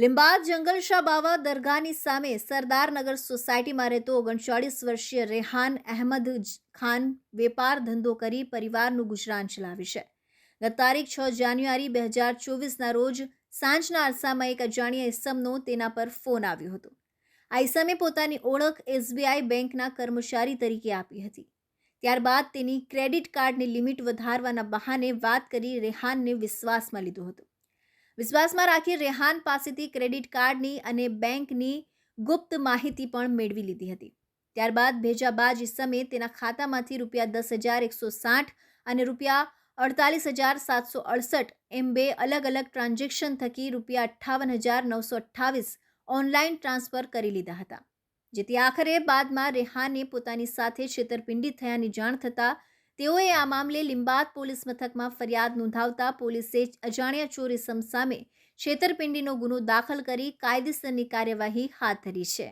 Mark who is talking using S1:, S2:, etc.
S1: લીંબાદ જંગલશાહ બાવા દરગાહની સામે સરદારનગર સોસાયટીમાં રહેતો ઓગણચાળીસ વર્ષીય રેહાન અહેમદ ખાન વેપાર ધંધો કરી પરિવારનું ગુજરાન ચલાવે છે. ગત તારીખ છ જાન્યુઆરી બે હજાર ચોવીસના રોજ સાંજના અરસામાં એક અજાણ્યા ઇસમનો તેના પર ફોન આવ્યો હતો. આ ઇસમે પોતાની ઓળખ એસબીઆઈ બેંકના કર્મચારી તરીકે આપી હતી. ત્યારબાદ તેની ક્રેડિટ કાર્ડની લિમિટ વધારવાના બહાને વાત કરી રેહાનને વિશ્વાસમાં લીધો હતો. વિશ્વાસમાં રાખી રેહાન પાસેથી ક્રેડિટ કાર્ડની અને બેંકની ગુપ્ત માહિતી પણ મેળવી લીધી હતી. ત્યારબાદ ભેજાબાજ ઇસમે તેના ખાતામાંથી રૂપિયા દસ હજાર એકસો સાઠ અને રૂપિયા અડતાલીસ હજાર સાતસો અડસઠ એમ બે અલગ અલગ ટ્રાન્ઝેક્શન થકી રૂપિયા અઠ્ઠાવન હજાર નવસો અઠ્ઠાવીસ ઓનલાઈન ટ્રાન્સફર કરી લીધા હતા. જેથી આખરે બાદમાં રેહાને પોતાની સાથે છેતરપિંડી થયાની જાણ થતાં તેઓએ આ મામલે લિંબાત પોલીસ મથકમાં ફરિયાદ નોંધાવતા પોલીસે અજાણ્યા ચોર સામે છેતરપિંડીનો ગુનો દાખલ કરી કાયદેસરની કાર્યવાહી હાથ ધરી છે.